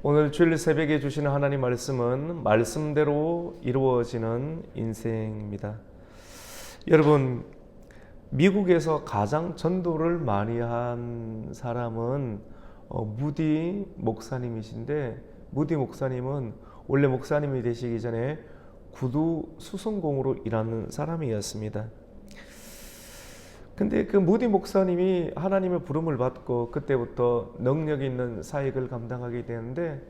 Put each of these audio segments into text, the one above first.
오늘 주일 새벽에 주시는 하나님 말씀은 말씀대로 이루어지는 인생입니다. 여러분, 미국에서 가장 전도를 많이 한 사람은 어, 무디 목사님이신데 무디 목사님은 원래 목사님이 되시기 전에 구두 수송공으로 일하는 사람이었습니다. 근데 그 무디 목사님이 하나님의 부름을 받고 그때부터 능력 있는 사역을 감당하게 되는데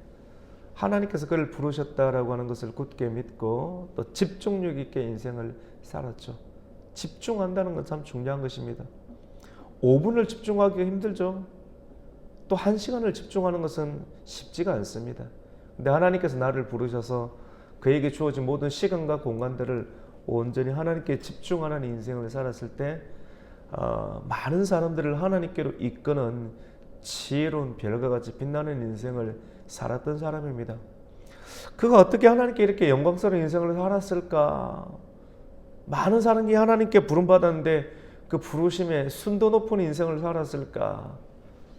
하나님께서 그를 부르셨다라고 하는 것을 굳게 믿고 또 집중력 있게 인생을 살았죠. 집중한다는 건 참 중요한 것입니다. 5분을 집중하기가 힘들죠. 또 1시간을 집중하는 것은 쉽지가 않습니다. 근데 하나님께서 나를 부르셔서 그에게 주어진 모든 시간과 공간들을 온전히 하나님께 집중하는 인생을 살았을 때 어, 많은 사람들을 하나님께로 이끄는 지혜로운 별과 같이 빛나는 인생을 살았던 사람입니다. 그가 어떻게 하나님께 이렇게 영광스러운 인생을 살았을까? 많은 사람이 하나님께 부름받았는데 그 부르심에 순도 높은 인생을 살았을까?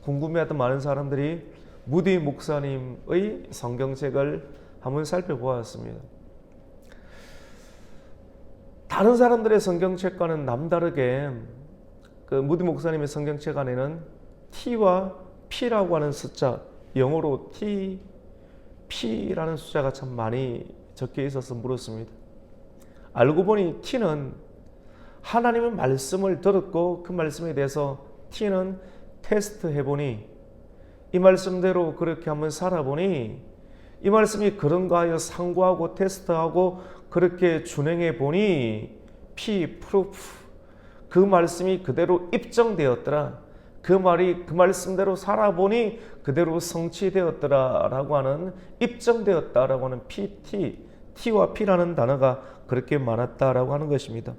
궁금해하던 많은 사람들이 무디 목사님의 성경책을 한번 살펴보았습니다. 다른 사람들의 성경책과는 남다르게 그 무디 목사님의 성경책 안에는 T와 P라고 하는 숫자, 영어로 T, P라는 숫자가 참 많이 적혀 있어서 물었습니다. 알고 보니 T는 하나님의 말씀을 들었고 그 말씀에 대해서 T는 테스트 해보니 이 말씀대로 그렇게 한번 살아보니 이 말씀이 그런가 하여 상고하고 테스트하고 그렇게 준행해 보니 P 프루프 그 말씀이 그대로 입증되었더라. 그 말이 그 말씀대로 살아보니 그대로 성취되었더라라고 하는 입증되었다라고 하는 PT T와 P라는 단어가 그렇게 많았다라고 하는 것입니다.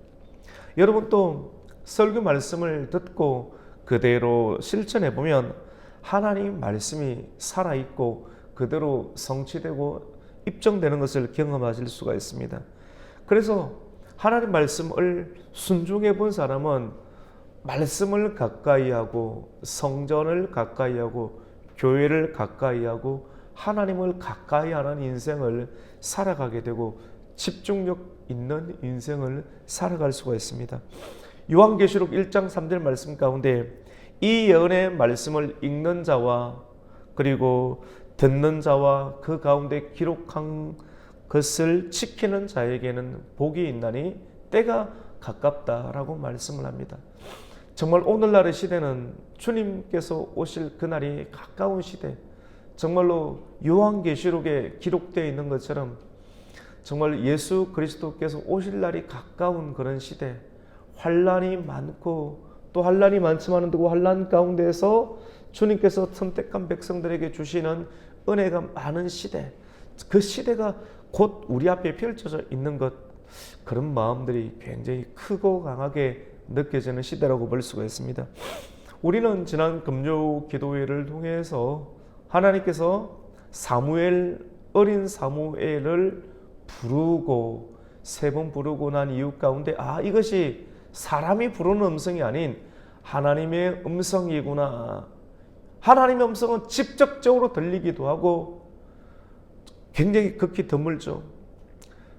여러분 또 설교 말씀을 듣고 그대로 실천해 보면 하나님 말씀이 살아 있고 그대로 성취되고 입증되는 것을 경험하실 수가 있습니다. 그래서 하나님 말씀을 순종해 본 사람은 말씀을 가까이 하고 성전을 가까이 하고 교회를 가까이 하고 하나님을 가까이 하는 인생을 살아가게 되고 집중력 있는 인생을 살아갈 수가 있습니다. 요한계시록 1장 3절 말씀 가운데 이 예언의 말씀을 읽는 자와 그리고 듣는 자와 그 가운데 기록한 것을 지키는 자에게는 복이 있나니 때가 가깝다라고 말씀을 합니다. 정말 오늘날의 시대는 주님께서 오실 그날이 가까운 시대. 정말로 요한계시록에 기록되어 있는 것처럼 정말 예수 그리스도께서 오실 날이 가까운 그런 시대. 환란이 많고 또 환란이 많지만은 그 환란 가운데에서 주님께서 선택한 백성들에게 주시는 은혜가 많은 시대. 그 시대가 곧 우리 앞에 펼쳐져 있는 것 그런 마음들이 굉장히 크고 강하게 느껴지는 시대라고 볼 수가 있습니다. 우리는 지난 금요 기도회를 통해서 하나님께서 사무엘 어린 사무엘을 부르고 세 번 부르고 난 이유 가운데 아 이것이 사람이 부르는 음성이 아닌 하나님의 음성이구나. 하나님의 음성은 직접적으로 들리기도 하고 굉장히 극히 드물죠.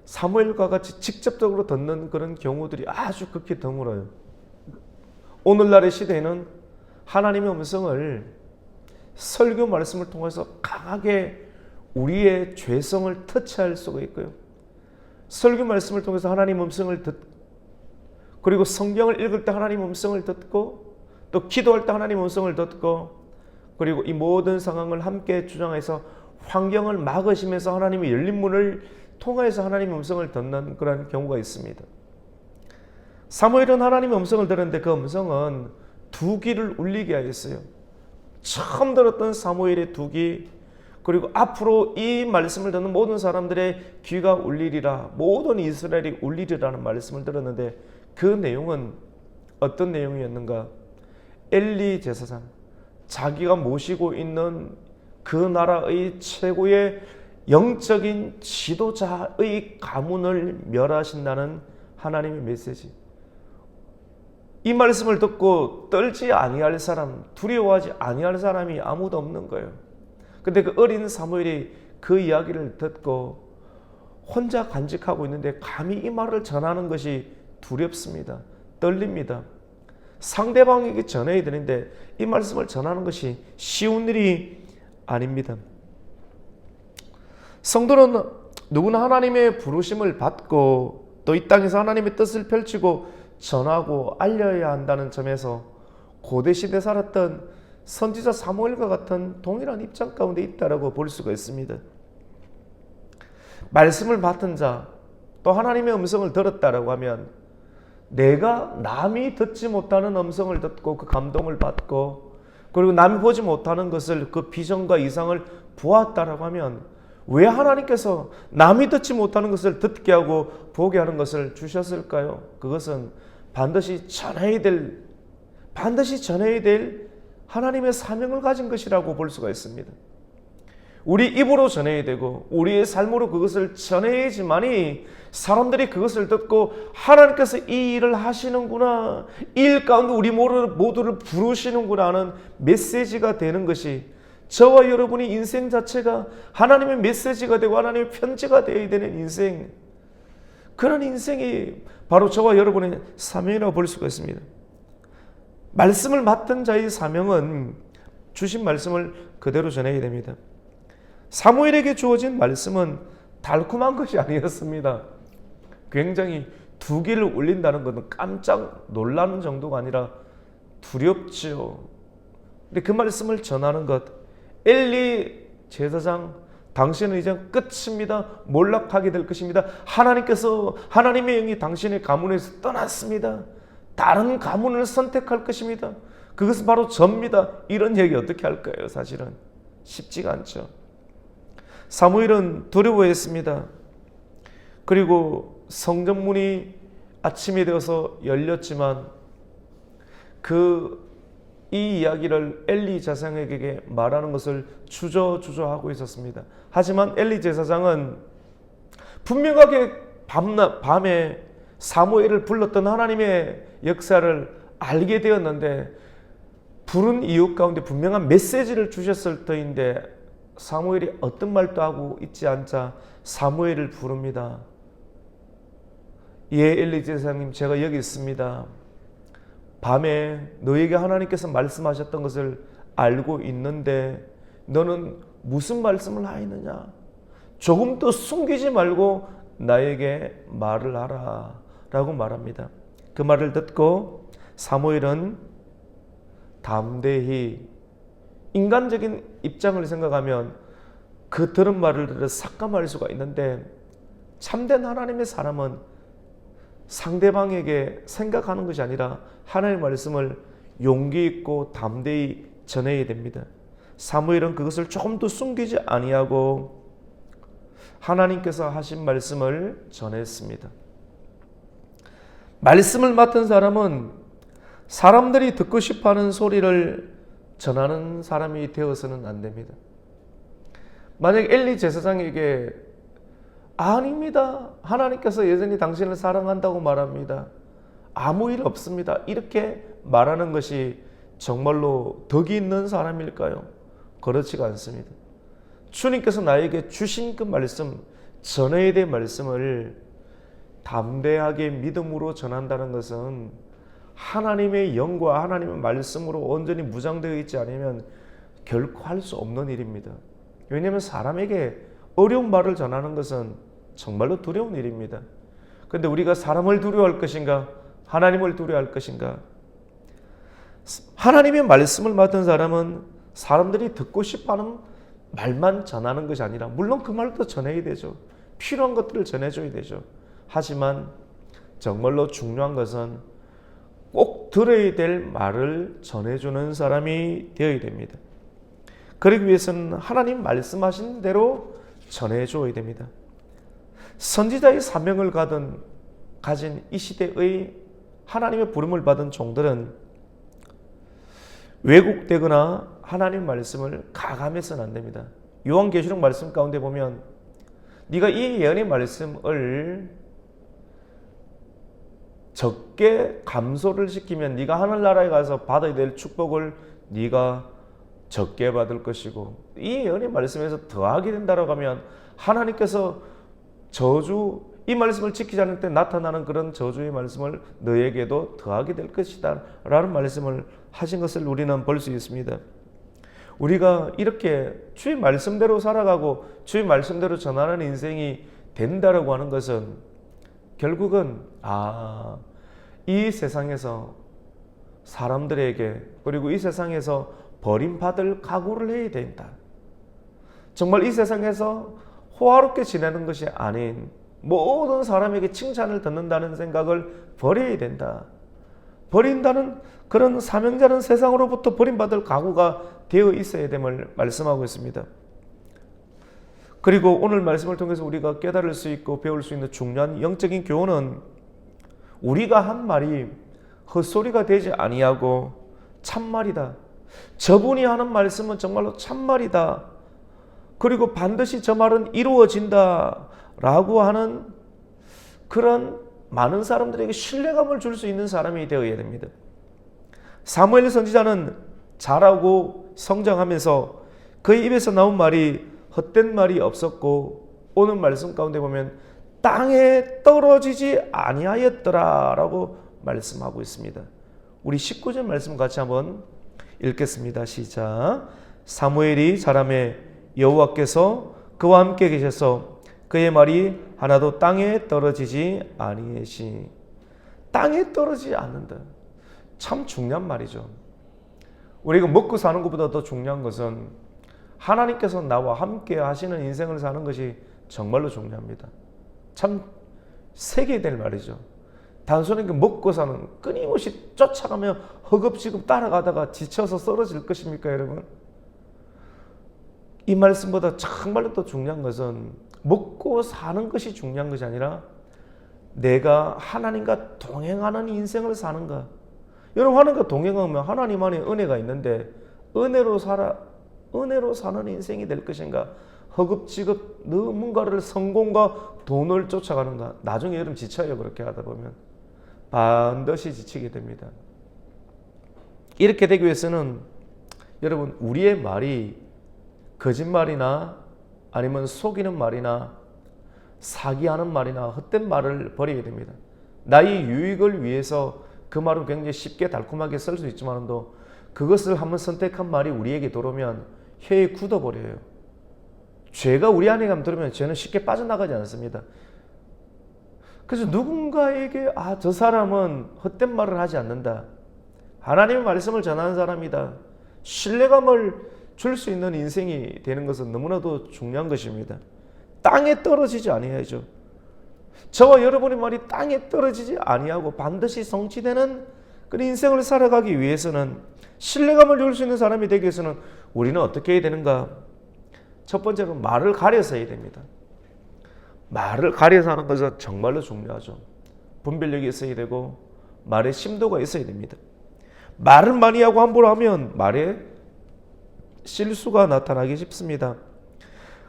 사무엘과 같이 직접적으로 듣는 그런 경우들이 아주 극히 드물어요. 오늘날의 시대에는 하나님의 음성을 설교 말씀을 통해서 강하게 우리의 죄성을 터치할 수가 있고요. 설교 말씀을 통해서 하나님 음성을 듣 그리고 성경을 읽을 때 하나님 음성을 듣고 또 기도할 때 하나님 음성을 듣고 그리고 이 모든 상황을 함께 주장해서 환경을 막으시면서 하나님의 열린 문을 통해서 하나님의 음성을 듣는 그런 경우가 있습니다. 사무엘은 하나님의 음성을 들었는데 그 음성은 두 귀를 울리게 하였어요. 처음 들었던 사무엘의 두 귀, 그리고 앞으로 이 말씀을 듣는 모든 사람들의 귀가 울리리라, 모든 이스라엘이 울리리라는 말씀을 들었는데 그 내용은 어떤 내용이었는가? 엘리 제사장, 자기가 모시고 있는 그 나라의 최고의 영적인 지도자의 가문을 멸하신다는 하나님의 메시지. 이 말씀을 듣고 떨지 아니할 사람, 두려워하지 아니할 사람이 아무도 없는 거예요. 근데 그 어린 사무엘이 그 이야기를 듣고 혼자 간직하고 있는데 감히 이 말을 전하는 것이 두렵습니다. 떨립니다. 상대방에게 전해야 되는데 이 말씀을 전하는 것이 쉬운 일이 아닙니다. 성도는 누구나 하나님의 부르심을 받고 또 이 땅에서 하나님의 뜻을 펼치고 전하고 알려야 한다는 점에서 고대 시대 살았던 선지자 사무엘과 같은 동일한 입장 가운데 있다라고 볼 수가 있습니다. 말씀을 맡은 자, 또 하나님의 음성을 들었다라고 하면 내가 남이 듣지 못하는 음성을 듣고 그 감동을 받고 그리고 남이 보지 못하는 것을 그 비전과 이상을 보았다라고 하면 왜 하나님께서 남이 듣지 못하는 것을 듣게 하고 보게 하는 것을 주셨을까요? 그것은 반드시 전해야 될 반드시 전해야 될 하나님의 사명을 가진 것이라고 볼 수가 있습니다. 우리 입으로 전해야 되고 우리의 삶으로 그것을 전해야지만이 사람들이 그것을 듣고 하나님께서 이 일을 하시는구나 이일 가운데 우리 모두를 부르시는구나 하는 메시지가 되는 것이 저와 여러분의 인생 자체가 하나님의 메시지가 되고 하나님의 편지가 되어야 되는 인생 그런 인생이 바로 저와 여러분의 사명이라고 볼 수가 있습니다. 말씀을 맡은 자의 사명은 주신 말씀을 그대로 전해야 됩니다. 사무엘에게 주어진 말씀은 달콤한 것이 아니었습니다. 굉장히 두 개를 올린다는 것은 깜짝 놀라는 정도가 아니라 두렵지요. 근데 그 말씀을 전하는 것, 엘리 제사장, 당신은 이제 끝입니다. 몰락하게 될 것입니다. 하나님께서 하나님의 영이 당신의 가문에서 떠났습니다. 다른 가문을 선택할 것입니다. 그것은 바로 접니다. 이런 얘기 어떻게 할까요? 사실은 쉽지가 않죠. 사무엘은 두려워했습니다. 그리고 성전문이 아침이 되어서 열렸지만 그 이 이야기를 엘리 제사장에게 말하는 것을 주저주저하고 있었습니다. 하지만 엘리 제사장은 분명하게 밤나, 밤에 사무엘을 불렀던 하나님의 역사를 알게 되었는데 부른 이유 가운데 분명한 메시지를 주셨을 터인데 사무엘이 어떤 말도 하고 있지 않자 사무엘을 부릅니다. 예, 엘리 제사장님, 제가 여기 있습니다. 밤에 너에게 하나님께서 말씀하셨던 것을 알고 있는데 너는 무슨 말씀을 하였느냐? 조금 더 숨기지 말고 나에게 말을 하라. 라고 말합니다. 그 말을 듣고 사무엘은 담대히 인간적인 입장을 생각하면 그 들은 말을 삭감할 수가 있는데 참된 하나님의 사람은 상대방에게 생각하는 것이 아니라 하나님의 말씀을 용기 있고 담대히 전해야 됩니다. 사무엘은 그것을 조금 더 숨기지 아니하고 하나님께서 하신 말씀을 전했습니다. 말씀을 맡은 사람은 사람들이 듣고 싶어 하는 소리를 전하는 사람이 되어서는 안 됩니다. 만약 엘리 제사장에게 아닙니다. 하나님께서 여전히 당신을 사랑한다고 말합니다. 아무 일 없습니다. 이렇게 말하는 것이 정말로 덕이 있는 사람일까요? 그렇지가 않습니다. 주님께서 나에게 주신 그 말씀, 전해야 될 말씀을 담대하게 믿음으로 전한다는 것은 하나님의 영과 하나님의 말씀으로 온전히 무장되어 있지 않으면 결코 할 수 없는 일입니다. 왜냐하면 사람에게 어려운 말을 전하는 것은 정말로 두려운 일입니다. 그런데 우리가 사람을 두려워할 것인가? 하나님을 두려워할 것인가? 하나님의 말씀을 맡은 사람은 사람들이 듣고 싶어 하는 말만 전하는 것이 아니라 물론 그 말도 전해야 되죠. 필요한 것들을 전해줘야 되죠. 하지만 정말로 중요한 것은 꼭 들어야 될 말을 전해주는 사람이 되어야 됩니다. 그러기 위해서는 하나님 말씀하신 대로 전해줘야 됩니다. 선지자의 사명을 가진, 가진 이 시대의 하나님의 부름을 받은 종들은 왜곡되거나 하나님 말씀을 가감해서는 안 됩니다. 요한계시록 말씀 가운데 보면 네가 이 예언의 말씀을 적게 감소를 시키면 네가 하늘나라에 가서 받아야 될 축복을 네가 적게 받을 것이고 이 예언의 말씀에서 더하게 된다라고 하면 하나님께서 저주 이 말씀을 지키지 않을 때 나타나는 그런 저주의 말씀을 너에게도 더하게 될 것이다 라는 말씀을 하신 것을 우리는 볼 수 있습니다. 우리가 이렇게 주의 말씀대로 살아가고 주의 말씀대로 전하는 인생이 된다라고 하는 것은 결국은 아, 이 세상에서 사람들에게 그리고 이 세상에서 버림받을 각오를 해야 된다. 정말 이 세상에서 호화롭게 지내는 것이 아닌 모든 사람에게 칭찬을 듣는다는 생각을 버려야 된다. 버린다는 그런 사명자는 세상으로부터 버림받을 각오가 되어 있어야 됨을 말씀하고 있습니다. 그리고 오늘 말씀을 통해서 우리가 깨달을 수 있고 배울 수 있는 중요한 영적인 교훈은 우리가 한 말이 헛소리가 되지 아니하고 참말이다. 저분이 하는 말씀은 정말로 참말이다. 그리고 반드시 저 말은 이루어진다. 라고 하는 그런 많은 사람들에게 신뢰감을 줄 수 있는 사람이 되어야 됩니다. 사무엘 선지자는 자라고 성장하면서 그의 입에서 나온 말이 헛된 말이 없었고 오늘 말씀 가운데 보면 땅에 떨어지지 아니하였더라라고 말씀하고 있습니다. 우리 19절 말씀 같이 한번 읽겠습니다. 시작. 사무엘이 자람에 여호와께서 그와 함께 계셔서 그의 말이 하나도 땅에 떨어지지 아니하시. 땅에 떨어지지 않는다. 참 중요한 말이죠. 우리가 먹고 사는 것보다 더 중요한 것은 하나님께서 나와 함께 하시는 인생을 사는 것이 정말로 중요합니다. 참 새겨야 될 말이죠. 단순히 먹고 사는 끊임없이 쫓아가며 허겁지겁 따라가다가 지쳐서 쓰러질 것입니까, 여러분? 이 말씀보다 정말로 더 중요한 것은 먹고 사는 것이 중요한 것이 아니라 내가 하나님과 동행하는 인생을 사는가. 여러분 하나님과 동행하면 하나님 안에 은혜가 있는데 은혜로 살아 은혜로 사는 인생이 될 것인가? 허급지급 누군가를 성공과 돈을 쫓아가는가? 나중에 여러분 지쳐요 그렇게 하다 보면 반드시 지치게 됩니다. 이렇게 되기 위해서는 여러분 우리의 말이 거짓말이나 아니면 속이는 말이나 사기하는 말이나 헛된 말을 버려야 됩니다. 나의 유익을 위해서 그 말은 굉장히 쉽게 달콤하게 쓸 수 있지만도 그것을 한번 선택한 말이 우리에게 들어오면 혀에 굳어버려요. 죄가 우리 안에 가면 들으면 죄는 쉽게 빠져나가지 않습니다. 그래서 누군가에게 아, 저 사람은 헛된 말을 하지 않는다. 하나님의 말씀을 전하는 사람이다. 신뢰감을 줄 수 있는 인생이 되는 것은 너무나도 중요한 것입니다. 땅에 떨어지지 아니하죠. 저와 여러분의 말이 땅에 떨어지지 아니하고 반드시 성취되는 그런 인생을 살아가기 위해서는 신뢰감을 줄 수 있는 사람이 되기 위해서는 우리는 어떻게 해야 되는가? 첫 번째로 말을 가려서 해야 됩니다. 말을 가려서 하는 것은 정말로 중요하죠. 분별력이 있어야 되고 말에 심도가 있어야 됩니다. 말을 많이 하고 함부로 하면 말에 실수가 나타나기 쉽습니다.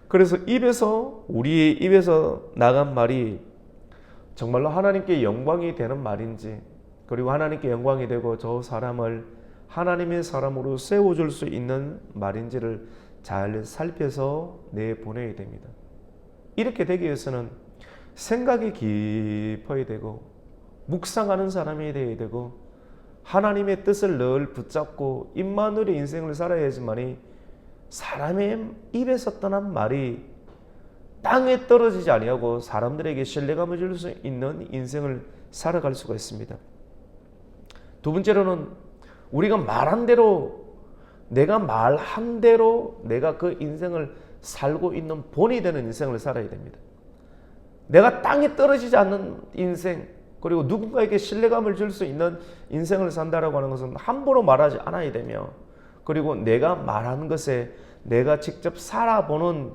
그래서 입에서 우리의 입에서 나간 말이 정말로 하나님께 영광이 되는 말인지 그리고 하나님께 영광이 되고 저 사람을 하나님의 사람으로 세워줄 수 있는 말인지를 잘 살펴서 내보내야 됩니다. 이렇게 되기 위해서는 생각이 깊어야 되고 묵상하는 사람이 되어야 되고 하나님의 뜻을 늘 붙잡고 임마누의 인생을 살아야지만이 사람의 입에서 떠난 말이 땅에 떨어지지 아니하고 사람들에게 신뢰감을 줄 수 있는 인생을 살아갈 수가 있습니다. 두 번째로는 우리가 말한 대로 내가 말한 대로 내가 그 인생을 살고 있는 본이 되는 인생을 살아야 됩니다. 내가 땅에 떨어지지 않는 인생, 그리고 누군가에게 신뢰감을 줄 수 있는 인생을 산다라고 하는 것은 함부로 말하지 않아야 되며, 그리고 내가 말하는 것에 내가 직접 살아보는,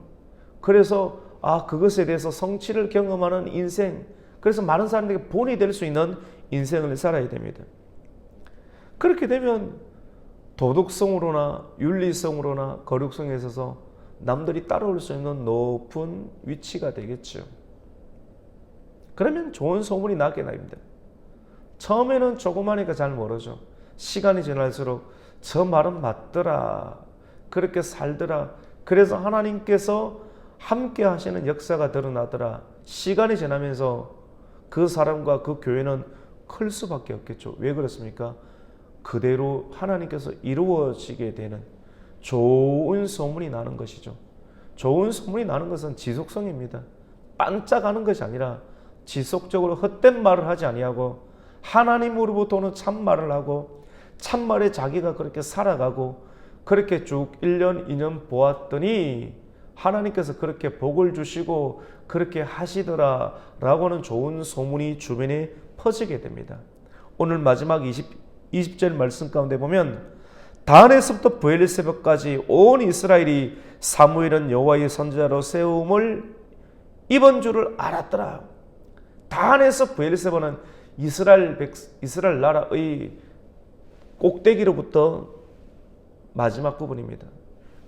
그래서 아, 그것에 대해서 성취를 경험하는 인생, 그래서 많은 사람들에게 본이 될 수 있는 인생을 살아야 됩니다. 그렇게 되면 도덕성으로나 윤리성으로나 거룩성에 있어서 남들이 따라올 수 있는 높은 위치가 되겠죠. 그러면 좋은 소문이 나게 됩니다. 처음에는 조그마니까 잘 모르죠. 시간이 지날수록 저 말은 맞더라. 그렇게 살더라. 그래서 하나님께서 함께 하시는 역사가 드러나더라. 시간이 지나면서 그 사람과 그 교회는 클 수밖에 없겠죠. 왜 그렇습니까? 그대로 하나님께서 이루어지게 되는 좋은 소문이 나는 것이죠. 좋은 소문이 나는 것은 지속성입니다. 반짝하는 것이 아니라 지속적으로 헛된 말을 하지 아니하고 하나님으로부터는 참말을 하고 참말에 자기가 그렇게 살아가고 그렇게 쭉 1년, 2년 보았더니 하나님께서 그렇게 복을 주시고 그렇게 하시더라 라고는 좋은 소문이 주변에 퍼지게 됩니다. 오늘 마지막 20, 20절 말씀 가운데 보면 단에서부터 부엘세바까지 온 이스라엘이 사무엘은 여호와의 선지자로 세움을 입은 줄을 알았더라. 단에서 부엘세바는 이스라엘 백, 이스라엘 나라의 꼭대기로부터 마지막 부분입니다.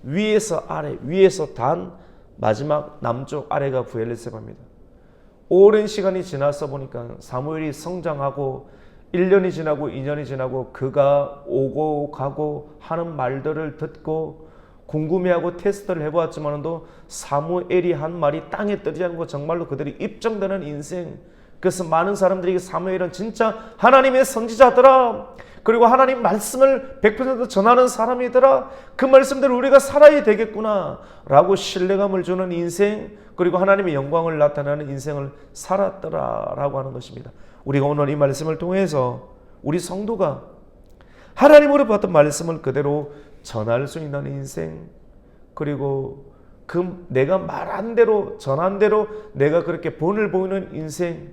위에서 아래, 위에서 단, 마지막 남쪽 아래가 부엘세바입니다. 오랜 시간이 지나서 보니까 사무엘이 성장하고 1년이 지나고 2년이 지나고 그가 오고 가고 하는 말들을 듣고 궁금해하고 테스트를 해보았지만도 사무엘이 한 말이 땅에 떨어지 않고 정말로 그들이 입증되는 인생 그래서 많은 사람들이 사무엘은 진짜 하나님의 선지자더라. 그리고 하나님 말씀을 100% 전하는 사람이더라. 그 말씀대로 우리가 살아야 되겠구나. 라고 신뢰감을 주는 인생, 그리고 하나님의 영광을 나타내는 인생을 살았더라. 라고 하는 것입니다. 우리가 오늘 이 말씀을 통해서 우리 성도가 하나님으로 받은 말씀을 그대로 전할 수 있는 인생, 그리고 그 내가 말한 대로, 전한 대로 내가 그렇게 본을 보이는 인생,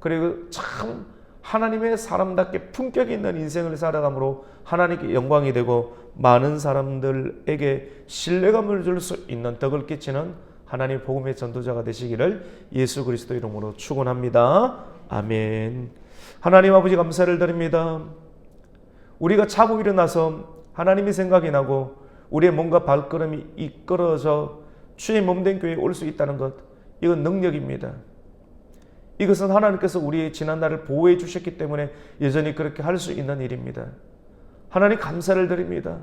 그리고 참 하나님의 사람답게 품격 있는 인생을 살아감으로 하나님께 영광이 되고 많은 사람들에게 신뢰감을 줄 수 있는 덕을 끼치는 하나님 복음의 전도자가 되시기를 예수 그리스도 이름으로 축원합니다. 아멘. 하나님 아버지 감사를 드립니다. 우리가 자고 일어나서 하나님이 생각이 나고 우리의 몸과 발걸음이 이끌어져 주의 몸된 교회에 올 수 있다는 것 이건 능력입니다. 이것은 하나님께서 우리의 지난날을 보호해 주셨기 때문에 여전히 그렇게 할 수 있는 일입니다. 하나님 감사를 드립니다.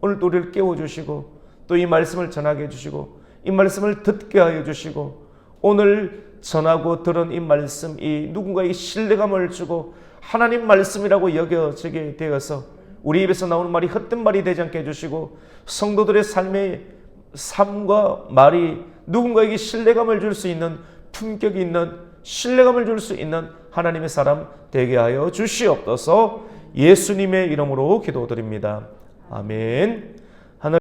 오늘 또 우리를 깨워주시고 또 이 말씀을 전하게 해주시고 이 말씀을 듣게 하여 주시고 오늘 전하고 들은 이 말씀이 누군가에게 신뢰감을 주고 하나님 말씀이라고 여겨지게 되어서 우리 입에서 나오는 말이 헛된 말이 되지 않게 해주시고 성도들의 삶의 삶과 말이 누군가에게 신뢰감을 줄 수 있는 품격이 있는 신뢰감을 줄 수 있는 하나님의 사람 되게 하여 주시옵소서 예수님의 이름으로 기도드립니다. 아멘.